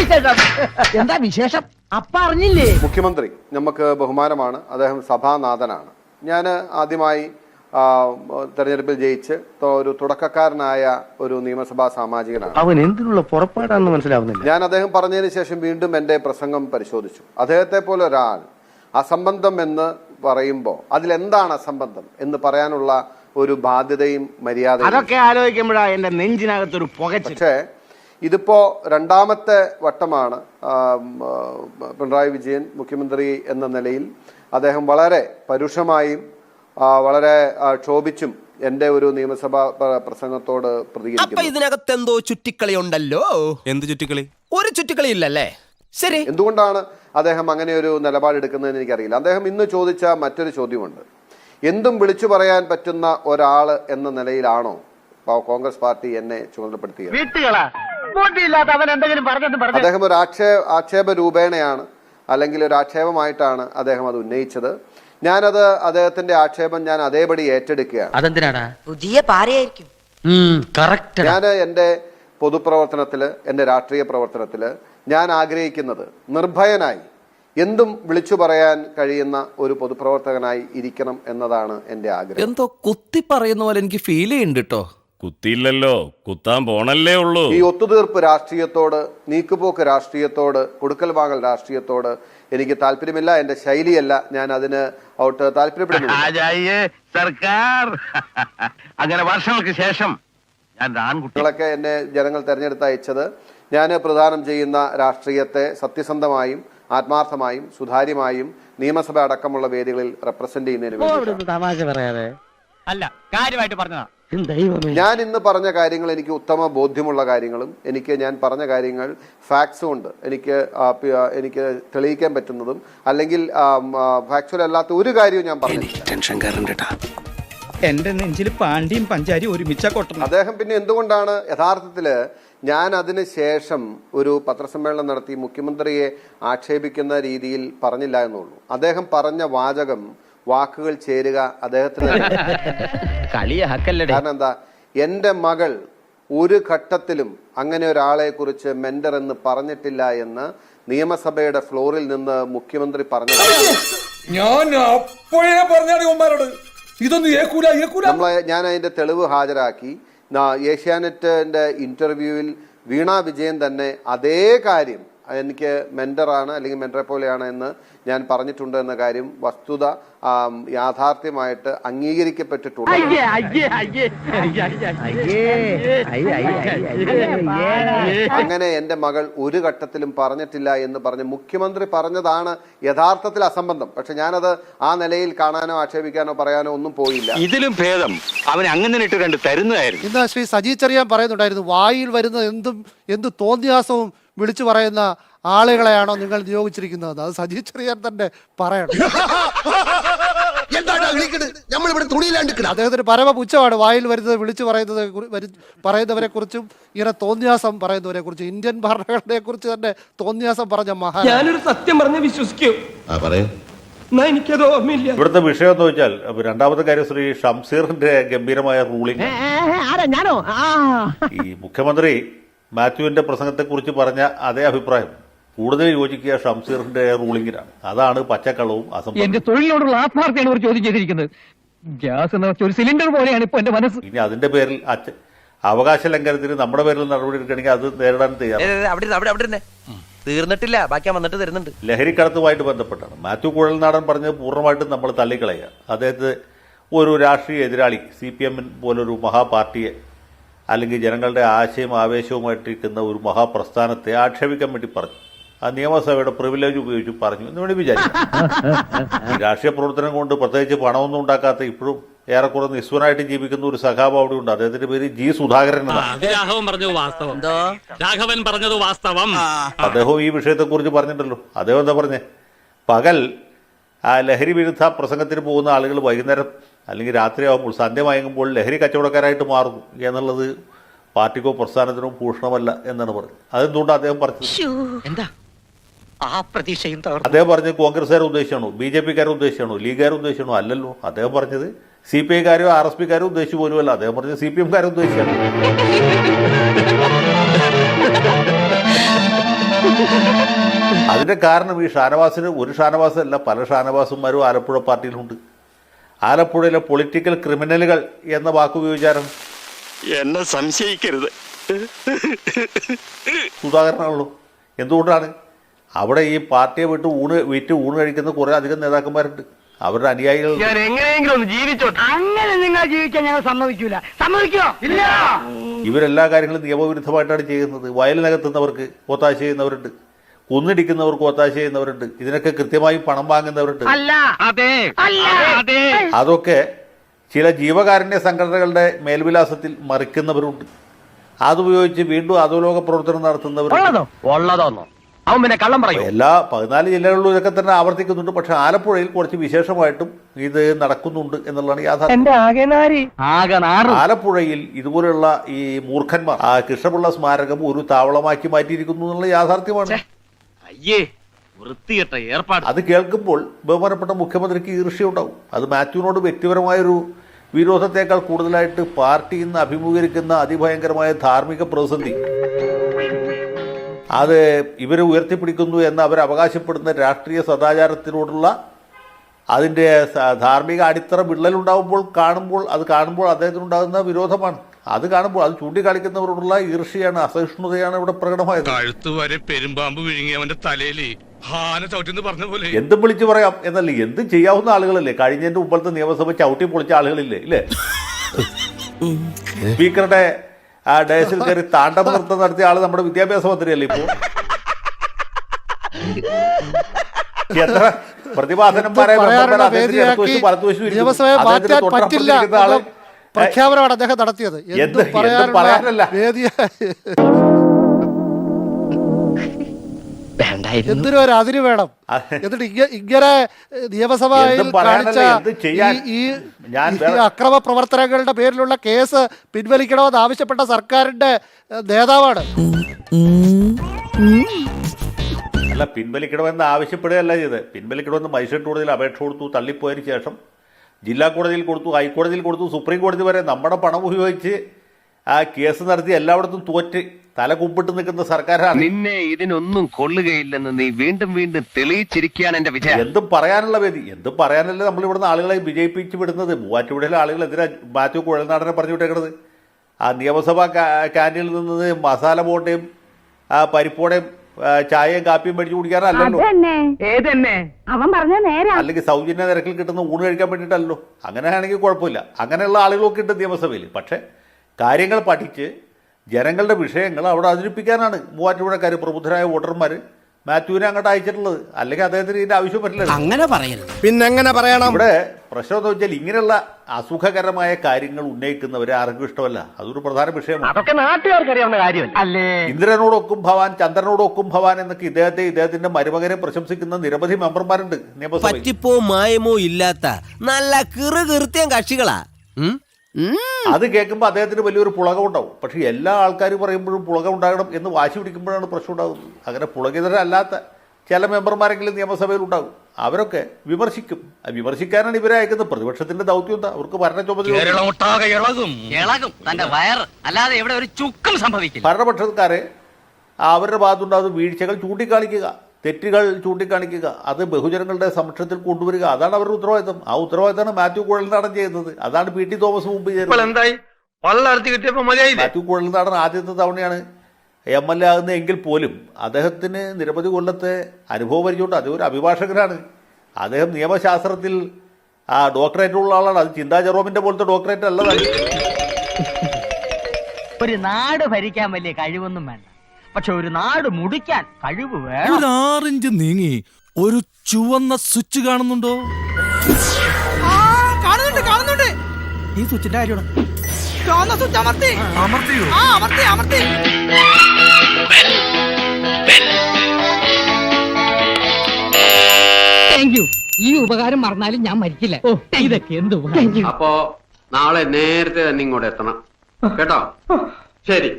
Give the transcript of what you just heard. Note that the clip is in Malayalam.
വിശേഷം? എന്താ വിശേഷം? അപ്പ അറിഞ്ഞില്ലേ? മുഖ്യമന്ത്രി നമുക്ക് ബഹുമാനമാണ്. അദ്ദേഹം സഭാനാഥനാണ്. ഞാൻ ആദ്യമായി തെരഞ്ഞെടുപ്പിൽ ജയിച്ച് ഒരു തുടക്കക്കാരനായ ഒരു നിയമസഭാ സാമാജികനാണ്. അവൻ എന്തിനുള്ള പുറപ്പാടാണെന്ന് മനസ്സിലാവുന്നില്ല. ഞാൻ അദ്ദേഹം പറഞ്ഞതിന് ശേഷം വീണ്ടും എന്റെ പ്രസംഗം പരിശോധിച്ചു. അദ്ദേഹത്തെ പോലെ ഒരാൾ അസംബന്ധം എന്ന് പറയുമ്പോൾ അതിലെന്താണ് അസംബന്ധം എന്ന് പറയാനുള്ള ഒരു ബാധ്യതയും മര്യാദയും അതൊക്കെ ആലോചിക്കുമ്പോഴാണ് എന്റെ നെഞ്ചിനകത്തൊരു പുകച്ചിൽ. പക്ഷേ ഇതിപ്പോ രണ്ടാമത്തെ വട്ടമാണ് പിണറായി വിജയൻ മുഖ്യമന്ത്രി എന്ന നിലയിൽ അദ്ദേഹം വളരെ പരുഷമായും വളരെ ക്ഷോഭിച്ചും എന്റെ ഒരു നിയമസഭാ പ്ര- പ്രസംഗത്തോട് അപ്പൊ പ്രതികരിക്കുന്നു. ഇതിനകത്ത് എന്തോ ചുറ്റിക്കളി ഉണ്ടല്ലോ എന്ത് ചുറ്റിക്കളി? ഒരു ചുറ്റിക്കളി ഇല്ലല്ലേ ശരി. എന്തുകൊണ്ടാണ് അദ്ദേഹം അങ്ങനെ ഒരു നിലപാടെടുക്കുന്നതെന്ന് എനിക്കറിയില്ല. അദ്ദേഹം ഇന്ന് ചോദിച്ച മറ്റൊരു ചോദ്യമുണ്ട്. എന്തും വിളിച്ചു പറയാൻ പറ്റുന്ന ഒരാൾ എന്ന നിലയിലാണോ കോൺഗ്രസ് പാർട്ടി എന്നെ ചുമതലപ്പെടുത്തിയത്? ബോട്ടിയില്ലാത്ത അവൻ എന്തെങ്കിലും പറഞ്ഞെന്ന് പറഞ്ഞു അദ്ദേഹം ഒരു ആക്ഷേ ആക്ഷേപ രൂപേണയാണ് അല്ലെങ്കിൽ ഒരു ആക്ഷേപമായിട്ടാണ് അദ്ദേഹം അത് ഉന്നയിച്ചത്. ഞാനത് അദ്ദേഹത്തിന്റെ ആക്ഷേപം ഞാൻ അതേപടി ഏറ്റെടുക്കുകയാണ്. അതെന്തിനാടാ? പുതിയ പാരയായിരിക്കും. ഞാൻ എന്റെ പൊതുപ്രവർത്തനത്തിൽ എന്റെ രാഷ്ട്രീയ പ്രവർത്തനത്തിൽ ഞാൻ ആഗ്രഹിക്കുന്നത് നിർഭയനായി എന്തും വിളിച്ചു പറയാൻ കഴിയുന്ന ഒരു പൊതുപ്രവർത്തകനായി ഇരിക്കണം എന്നതാണ് എന്റെ ആഗ്രഹം. എന്തോ കുത്തി പറയുന്ന പോലെ എനിക്ക് ഫീൽ ചെയ്യുന്നുണ്ട് കേട്ടോ കുത്തിയില്ലല്ലോ കുത്താൻ പോണല്ലേ ഉള്ളൂ. ഈ ഒത്തുതീർപ്പ് രാഷ്ട്രീയത്തോട് നീക്കുപോക്ക് രാഷ്ട്രീയത്തോട് കൊടുക്കൽ വാങ്ങൽ രാഷ്ട്രീയത്തോട് എനിക്ക് താല്പര്യമില്ല എന്റെ ശൈലിയല്ല ഞാൻ അതിന് ഔട്ട് താല്പര്യപ്പെടുന്നു സർക്കാർ. അങ്ങനെ വർഷങ്ങൾക്ക് ശേഷം ഞാൻ നിങ്ങളൊക്കെ എന്നെ ജനങ്ങൾ തെരഞ്ഞെടുത്ത് അയച്ചത് ഞാൻ പ്രദാനം ചെയ്യുന്ന രാഷ്ട്രീയത്തെ സത്യസന്ധമായും ആത്മാർത്ഥമായും സുതാര്യമായും നിയമസഭ അടക്കമുള്ള വേദികളിൽ റെപ്രസെന്റ് ചെയ്യുന്നതിന് വേണ്ടി തമാശ പറയാതെ. അല്ല കാര്യമായിട്ട് പറഞ്ഞതാ. ഞാൻ ഇന്ന് പറഞ്ഞ കാര്യങ്ങൾ എനിക്ക് ഉത്തമ ബോധ്യമുള്ള കാര്യങ്ങളും എനിക്ക് ഞാൻ പറഞ്ഞ കാര്യങ്ങൾ ഫാക്ട്സും ഉണ്ട്. എനിക്ക് എനിക്ക് തെളിയിക്കാൻ പറ്റുന്നതും അല്ലെങ്കിൽ ഫാക്ച്വൽ അല്ലാത്ത ഒരു കാര്യവും ഞാൻ പറഞ്ഞില്ല എന്റെ നെഞ്ചിൽ പാണ്ടിയും പഞ്ചാരി ഒരുമിച്ച കൊട്ടണം അദ്ദേഹം പിന്നെ എന്തുകൊണ്ടാണ് യഥാർത്ഥത്തിൽ ഞാൻ അതിന് ശേഷം ഒരു പത്രസമ്മേളനം നടത്തി മുഖ്യമന്ത്രിയെ ആക്ഷേപിക്കുന്ന രീതിയിൽ പറഞ്ഞില്ല എന്നുള്ളൂ. അദ്ദേഹം പറഞ്ഞ വാചകം വാക്കുകൾ ചേരുക അദ്ദേഹത്തിന് കാരണം എന്താ? എന്റെ മകൾ ഒരു ഘട്ടത്തിലും അങ്ങനെ ഒരാളെ കുറിച്ച് മെന്റർ എന്ന് പറഞ്ഞിട്ടില്ല എന്ന് നിയമസഭയുടെ ഫ്ലോറിൽ നിന്ന് മുഖ്യമന്ത്രി പറഞ്ഞു ഞാൻ അപ്പോഴേ പറഞ്ഞോട് ഇതൊന്നും നമ്മളെ ഞാൻ അതിന്റെ തെളിവ് ഹാജരാക്കി. നാ- ഏഷ്യാനെറ്റിന്റെ ഇന്റർവ്യൂവിൽ വീണ വിജയൻ തന്നെ അതേ കാര്യം എനിക്ക് മെന്ററാണ് അല്ലെങ്കിൽ മെന്ററെ പോലെയാണ് എന്ന് ഞാൻ പറഞ്ഞിട്ടുണ്ട് എന്ന കാര്യം വസ്തുത യാഥാർത്ഥ്യമായിട്ട് അംഗീകരിക്കപ്പെട്ടിട്ടുണ്ട് അയ്യേ അയ്യേ അയ്യേ അയ്യേ അയ്യേ അയ്യേ അങ്ങനെ എന്റെ മകൾ ഒരു ഘട്ടത്തിലും പറഞ്ഞിട്ടില്ല എന്ന് പറഞ്ഞ് മുഖ്യമന്ത്രി പറഞ്ഞതാണ് യഥാർത്ഥത്തിൽ അസംബന്ധം പക്ഷെ ഞാനത് ആ നിലയിൽ കാണാനോ ആക്ഷേപിക്കാനോ പറയാനോ ഒന്നും പോയില്ല ഇതിലും ഭേദം അവൻ അങ്ങനെ ഇട്ട് കണ്ട് തരുന്നതായിരുന്നു ഇന്ന് ശ്രീ സജി ചെറിയാൻ പറയുന്നുണ്ടായിരുന്നു വായിൽ വരുന്ന എന്തും എന്ത് തോന്നിയാസവും വിളിച്ചു പറയുന്ന ആളുകളെയാണോ നിങ്ങൾ നിയോഗിച്ചിരിക്കുന്നത്? അത് സജി ചെറിയാൻ തന്നെ പറയണം. അദ്ദേഹത്തിന് പരമ പുച്ഛമാണ് വായിൽ വരുന്നത് വിളിച്ചു പറയുന്നത് പറയുന്നവരെ കുറിച്ചും ഇങ്ങനെ തോന്നിയാസം പറയുന്നവരെ കുറിച്ചും. ഇന്ത്യൻ ഭരണഘടനയെ കുറിച്ച് തന്നെ തോന്നിയാസം പറഞ്ഞ മഹാൻ ഞാനൊരു സത്യം പറഞ്ഞ് വിശ്വസിക്കൂ. എനിക്കത് ഓർമ്മയില്ല. ഇവിടുത്തെ വിഷയം എന്ന് വെച്ചാൽ രണ്ടാമത്തെ കാര്യം ശ്രീ ഷംസീറിന്റെ ഗംഭീരമായ റൂളിംഗ് ആരാ? ഞാനോ? ആ. ഈ മുഖ്യമന്ത്രി മാത്യുവിന്റെ പ്രസംഗത്തെക്കുറിച്ച് പറഞ്ഞ അതേ അഭിപ്രായം. കൂടുതൽ യോജിക്കുക ഷംസീറിന്റെ റൂളിംഗിനാണ് അതാണ് പച്ചക്കളവും അസംബന്ധവും. എന്റെ തൊഴിലിനോടുള്ള ആത്മാർത്ഥയാണ് ഒരു ചോദ്യം ചെയ്തിരിക്കുന്നത്. ഗ്യാസ് എന്ന് ഒരു സിലിണ്ടർ പോലെയാണ് ഇപ്പൊ എന്റെ മനസ്സ്. ഇനി അതിന്റെ പേരിൽ അച്ഛ അവകാശ ലംഘനത്തിന് നമ്മുടെ പേരിൽ നടപടി എടുക്കണമെങ്കിൽ അത് നേരിടാൻ തയ്യാറാണ്. തീർന്നിട്ടില്ല. ബാക്കി വന്നിട്ട് തരുന്നുണ്ട്. ലഹരിക്കടത്തുമായിട്ട് ബന്ധപ്പെട്ടാണ്. മാത്യു കുഴൽനാടൻ പറഞ്ഞത് പൂർണമായിട്ടും നമ്മൾ തള്ളിക്കളയുക. അദ്ദേഹത്തെ ഒരു രാഷ്ട്രീയ എതിരാളി സി പി എമ്മിൻ പോലൊരു മഹാപാർട്ടിയെ അല്ലെങ്കിൽ ജനങ്ങളുടെ ആശയം ആവേശവുമായിട്ടിരിക്കുന്ന ഒരു മഹാപ്രസ്ഥാനത്തെ ആക്ഷേപിക്കാൻ വേണ്ടി പറഞ്ഞു. ആ നിയമസഭയുടെ പ്രിവിലേജ് ഉപയോഗിച്ച് പറഞ്ഞു എന്ന് വേണ്ടി വിചാരിച്ചു രാഷ്ട്രീയ പ്രവർത്തനം കൊണ്ട് പ്രത്യേകിച്ച് പണമൊന്നും ഉണ്ടാക്കാത്ത ഇപ്പോഴും ഏറെക്കുറെ നിസ്വനായിട്ട് ജീവിക്കുന്ന ഒരു സഖാവ് അവിടെ ഉണ്ട്. അദ്ദേഹത്തിന്റെ പേര് ജി സുധാകരൻ രാഘവൻ പറഞ്ഞത് വാസ്തവം. രാഘവൻ പറഞ്ഞത് വാസ്തവം. അദ്ദേഹവും ഈ വിഷയത്തെ കുറിച്ച് പറഞ്ഞിട്ടുണ്ടല്ലോ അദ്ദേഹം എന്താ പറഞ്ഞേ? പകൽ ആ ലഹരി വിരുദ്ധ പ്രസംഗത്തിന് പോകുന്ന ആളുകൾ വൈകുന്നേരം അല്ലെങ്കിൽ രാത്രിയാകുമ്പോൾ സന്ധ്യ മയങ്ങുമ്പോൾ ലഹരി കച്ചവടക്കാരായിട്ട് മാറുന്നു എന്നുള്ളത് പാർട്ടിക്കോ പ്രസ്ഥാനത്തിനോ ഭൂഷണമല്ല എന്നാണ് പറഞ്ഞത് അതെന്തുകൊണ്ട് അദ്ദേഹം പറഞ്ഞത്? എന്താ? ആ പ്രതീക്ഷയും അദ്ദേഹം പറഞ്ഞത് കോൺഗ്രസ്സുകാരെ ഉദ്ദേശിച്ചാണോ ബി ജെ പിക്കാരെ ഉദ്ദേശിച്ചാണോ ലീഗുകാരെ ഉദ്ദേശിച്ചാണോ അല്ലല്ലോ. അദ്ദേഹം പറഞ്ഞത് സി പി ഐക്കാരോ ആർ എസ് പിക്കാരോ ഉദ്ദേശിച്ചു പോലുമല്ല. അദ്ദേഹം പറഞ്ഞത് സി പി എംകാരെ ഉദ്ദേശിച്ചാണ്. അതിന്റെ കാരണം ഈ ഷാനവാസിന് ഒരു ഷാനവാസല്ല പല ഷാനവാസുമാരും ആലപ്പുഴ പാർട്ടിയിലുണ്ട്. ആലപ്പുഴയിലെ പൊളിറ്റിക്കൽ ക്രിമിനലുകൾ എന്ന വാക്ക് ഉപയോഗിച്ചാരാണ് എന്നെ സംശയിക്കരുത്. സുധാകരനാണല്ലോ. എന്തുകൊണ്ടാണ്? അവിടെ ഈ പാർട്ടിയെ വിട്ട് ഊണ് വിറ്റ് ഊണ് കഴിക്കുന്ന കുറെ അധികം നേതാക്കന്മാരുണ്ട്. അവരുടെ അനുയായികൾ. ഞാൻ എങ്ങനെയെങ്കിലും ഒന്ന് ജീവിച്ചോട്ടെ. അങ്ങനെ നിങ്ങൾ ജീവിക്കാൻ ഞങ്ങൾ സമ്മതിക്കൂല. സമ്മതിക്കോ? ഇല്ല. ഇവരെല്ലാ കാര്യങ്ങളും നിയമവിരുദ്ധമായിട്ടാണ് ചെയ്യുന്നത്. വയലിനകത്തുന്നവർക്ക് ഒത്താശ ചെയ്യുന്നവരുണ്ട്. കുന്നിടിക്കുന്നവർക്ക് ഒത്താശ ചെയ്യുന്നവരുണ്ട്. ഇതിനൊക്കെ കൃത്യമായി പണം വാങ്ങുന്നവരുണ്ട്. അല്ല അതെ. അല്ല. അതൊക്കെ ചില ജീവകാരുണ്യ സംഘടനകളുടെ മേൽവിലാസത്തിൽ മറിക്കുന്നവരുണ്ട്. അതുപയോഗിച്ച് വീണ്ടും അധോലോക പ്രവർത്തനം നടത്തുന്നവരുണ്ട്. ഉള്ളതോ? അവൻ പിന്നെ കള്ളം പറയൂ. എല്ലാ പതിനാല് ജില്ലകളിലും ഇതൊക്കെ തന്നെ ആവർത്തിക്കുന്നുണ്ട്. പക്ഷെ ആലപ്പുഴയിൽ കുറച്ച് വിശേഷമായിട്ടും ഇത് നടക്കുന്നുണ്ട് എന്നുള്ളതാണ് യാഥാർത്ഥ്യം. ആലപ്പുഴയിൽ ഇതുപോലെയുള്ള ഈ മൂർഖന്മാർ ആ കൃഷ്ണപിള്ള സ്മാരകം ഒരു താവളമാക്കി മാറ്റിയിരിക്കുന്നു എന്നുള്ള യാഥാർത്ഥ്യമാണ്. അയ്യേ വൃത്തികെട്ട ഏർപ്പാട്. അത് കേൾക്കുമ്പോൾ ബഹുമാനപ്പെട്ട മുഖ്യമന്ത്രിക്ക് ഈർഷ്യുണ്ടാവും. അത് മാത്യുവിനോട് വ്യക്തിപരമായൊരു വിരോധത്തെക്കാൾ കൂടുതലായിട്ട് പാർട്ടി ഇന്ന് അഭിമുഖീകരിക്കുന്ന അതിഭയങ്കരമായ ധാർമ്മിക പ്രതിസന്ധി. അത് ഇവരെ ഉയർത്തിപ്പിടിക്കുന്നു എന്ന് അവർ അവകാശപ്പെടുന്ന രാഷ്ട്രീയ സദാചാരത്തിനോടുള്ള അതിന്റെ ധാർമ്മിക അടിത്തറ വിള്ളലുണ്ടാകുമ്പോൾ കാണുമ്പോൾ അത് കാണുമ്പോൾ അദ്ദേഹത്തിനുണ്ടാകുന്ന വിരോധമാണ്. അത് കാണുമ്പോൾ അത് ചൂണ്ടിക്കാണിക്കുന്നവരോടുള്ള ഈർഷ്യയാണ് അസഹിഷ്ണുതയാണ് ഇവിടെ പ്രകടമായത്. കഴുത്ത് വരെ പെരുമ്പാമ്പ് വിഴുങ്ങി അവന്റെ തലയിൽ പറഞ്ഞ പോലെ. എന്തും വിളിച്ചു പറയാം എന്നല്ലേ? എന്തും ചെയ്യാവുന്ന ആളുകളല്ലേ? കഴിഞ്ഞതിന്റെ മുമ്പത്തെ നിയമസഭ ചവിട്ടി പൊളിച്ച ആളുകളില്ലേ? ഇല്ലേ? സ്പീക്കറുടെ ആ ഡേസിൽ കയറി താണ്ഡവ നൃത്തം നടത്തിയ ആൾ നമ്മുടെ വിദ്യാഭ്യാസ മന്ത്രിയല്ലേ ഇപ്പോ? എത്ര മാറ്റാൻ പറ്റില്ല പ്രഖ്യാപനമാണ് അദ്ദേഹം നടത്തിയത്. എന്ത്-. പറയാനുള്ള എന്തിനും ഒരു അതിര് വേണം? എന്നിട്ട് ഇങ്ങ- ഇങ്ങനെ നിയമസഭയിൽ കാണിച്ച ഈ- അക്രമ പ്രവർത്തനങ്ങളുടെ പേരിലുള്ള കേസ് പിൻവലിക്കണമെന്ന് ആവശ്യപ്പെട്ട സർക്കാരിന്റെ നേതാവാണ്. അല്ല പിൻവലിക്കണമെന്ന് ആവശ്യപ്പെടുകയല്ല ചെയ്ത് പിൻവലിക്കണമെന്ന് മജിസ്ട്രേറ്റ് കോടതിയിൽ അപേക്ഷ കൊടുത്തു തള്ളിപ്പോയതിന് ശേഷം ജില്ലാ കോടതിയിൽ കൊടുത്തു ഹൈക്കോടതിയിൽ കൊടുത്തു സുപ്രീം കോടതി വരെ നമ്മുടെ പണം ഉപയോഗിച്ച് ആ കേസ് നടത്തി എല്ലായിടത്തും തോറ്റ് തല കുമ്പിട്ട് നിൽക്കുന്ന സർക്കാരാണ്. നിന്നെ ഇതിനൊന്നും കൊള്ളുകയില്ലെന്ന് നീ വീണ്ടും വീണ്ടും തെളിയിച്ചിരിക്കുകയാണ് എന്റെ വിജയം. എന്തും പറയാനുള്ള വേദി. എന്തും പറയാനല്ലേ നമ്മൾ ഇവിടുന്ന് ആളുകളെ വിജയിപ്പിച്ച് വിടുന്നത്? മൂവാറ്റുപുഴയിലെ ആളുകൾ എന്തിനാ മാത്യു കുഴൽനാടനെ പറഞ്ഞു വിട്ടേക്കണത് ആ നിയമസഭാ ക്യാന്റീനിൽ നിന്ന് മസാല ബോണ്ടയും ആ പരിപ്പോടയും ചായയും കാപ്പിയും മേടിച്ചു കുടിക്കാനല്ലല്ലോ ഏതെന്നെ? അവൻ പറഞ്ഞ നേരെ. അല്ലെങ്കിൽ സൗജന്യ നിരക്കിൽ കിട്ടുന്ന ഊണ് കഴിക്കാൻ വേണ്ടിയിട്ടല്ലോ അങ്ങനെയാണെങ്കിൽ കുഴപ്പമില്ല. അങ്ങനെയുള്ള ആളുകളൊക്കെ ഉണ്ട് നിയമസഭയിൽ. പക്ഷേ കാര്യങ്ങൾ പഠിച്ച് ജനങ്ങളുടെ വിഷയങ്ങൾ അവിടെ അവതരിപ്പിക്കാനാണ് മൂവാറ്റുപുഴക്കാർ പ്രബുദ്ധരായ വോട്ടർമാർ മാത്യുവിനെ അങ്ങോട്ട് അയച്ചിട്ടുള്ളത്. അല്ലെങ്കിൽ അദ്ദേഹത്തിന് ഇതിന്റെ ആവശ്യം പറ്റില്ല. അങ്ങനെ പറയരുത്. പിന്നെ എങ്ങനെ പറയണം? ഇവിടെ പ്രശ്നം എന്ന് വെച്ചാൽ ഇങ്ങനെയുള്ള അസുഖകരമായ കാര്യങ്ങൾ ഉന്നയിക്കുന്നവരെ ആർക്കും ഇഷ്ടമല്ല. അതൊരു പ്രധാന വിഷയമാണ്. അതൊക്കെ നാട്ടുകാർക്ക് അല്ലേ? ഇന്ദ്രനോടൊക്കും ഭവാൻ ചന്ദ്രനോടൊക്കും ഭവാൻ എന്നൊക്കെ ഇദ്ദേഹത്തെ ഇദ്ദേഹത്തിന്റെ മരുമകനെ പ്രശംസിക്കുന്ന നിരവധി മെമ്പർമാരുണ്ട് നിയമസഭ പറ്റിപ്പോ മായമോ ഇല്ലാത്ത നല്ല കിറു കീർത്തിയം കക്ഷികളാ. അത് കേൾക്കുമ്പോൾ അദ്ദേഹത്തിന് വലിയൊരു പുളകം ഉണ്ടാവും. പക്ഷേ എല്ലാ ആൾക്കാരും പറയുമ്പോഴും പുളകം ഉണ്ടാകണം എന്ന് വാശി പിടിക്കുമ്പോഴാണ് പ്രശ്നം ഉണ്ടാകുന്നത്. അങ്ങനെ പുളകിതരല്ലാത്ത ചില മെമ്പർമാരെങ്കിലും നിയമസഭയിൽ ഉണ്ടാകും. അവരൊക്കെ വിമർശിക്കും. വിമർശിക്കാനാണ് ഇവരെ അയക്കുന്നത്. പ്രതിപക്ഷത്തിന്റെ ദൗത്യം എന്താ? അവർക്ക് ഭരണ ചുമതല കേരളമൊട്ടാകെ ഇളകും. ഇളകും. തന്റെ വയറ് അല്ലാതെ ഇവിടെ ഒരു ചുക്കും സംഭവിക്കില്ല. ഭരണപക്ഷക്കാരെ അവരുടെ ഭാഗത്തുണ്ടാകുന്ന വീഴ്ചകൾ ചൂണ്ടിക്കാണിക്കുക. തെറ്റുകൾ ചൂണ്ടിക്കാണിക്കുക അത് ബഹുജനങ്ങളുടെ സംരക്ഷണത്തിൽ കൊണ്ടുവരിക അതാണ് അവരുടെ ഉത്തരവാദിത്തം. ആ ഉത്തരവാദിത്തമാണ് മാത്യു കുഴൽനാടൻ ചെയ്യുന്നത്. അതാണ് പി ടി തോമസ് മുമ്പ് ചെയ്യുന്നത് എന്തായി? വള്ളർത്തി കിട്ടിയപ്പോ മതിയായില്ലേ? മാത്യു കുഴൽനാടൻ ആദ്യത്തെ തവണയാണ് എം എൽ എ ആകുന്നതെങ്കിൽ പോലും അദ്ദേഹത്തിന് നിരവധി കൊല്ലത്തെ അനുഭവം പരിചയമുണ്ട്. അദ്ദേഹം ഒരു അഭിഭാഷകനാണ്. അദ്ദേഹം നിയമശാസ്ത്രത്തിൽ ആ ഡോക്ടറേറ്റ് ഉള്ള ആളാണ്. അത് ചിന്താ ജെറോമിന്റെ പോലത്തെ ഡോക്ടറേറ്റ് അല്ലതാണ് ഒരു നാട് ഭരിക്കാൻ വലിയ കഴിവൊന്നും വേണ്ട. പക്ഷെ ഒരു നാട് മുടിക്കാൻ കഴിവ് വേണം. ഒരു ആറിഞ്ച് നീങ്ങി ഒരു ചുവന്ന സ്വിച്ച് കാണുന്നുണ്ടോ? കാണുന്നുണ്ട് കാണുന്നുണ്ട്. ഈ സ്വിച്ചിന്റെ കാര്യമാണ്. ചുവന്ന സ്വിച്ച് അമർത്തി. അമർത്തിയോ? ആ അമർത്തി അമർത്തി. താങ്ക് യു ഈ ഉപകാരം മറന്നാലും ഞാൻ മരിക്കില്ല. ഓ ഇതൊക്കെ എന്ത് അപ്പോ നാളെ നേരത്തെ തന്നെ ഇങ്ങോട്ട് എത്തണം. കേട്ടോ? ശരി.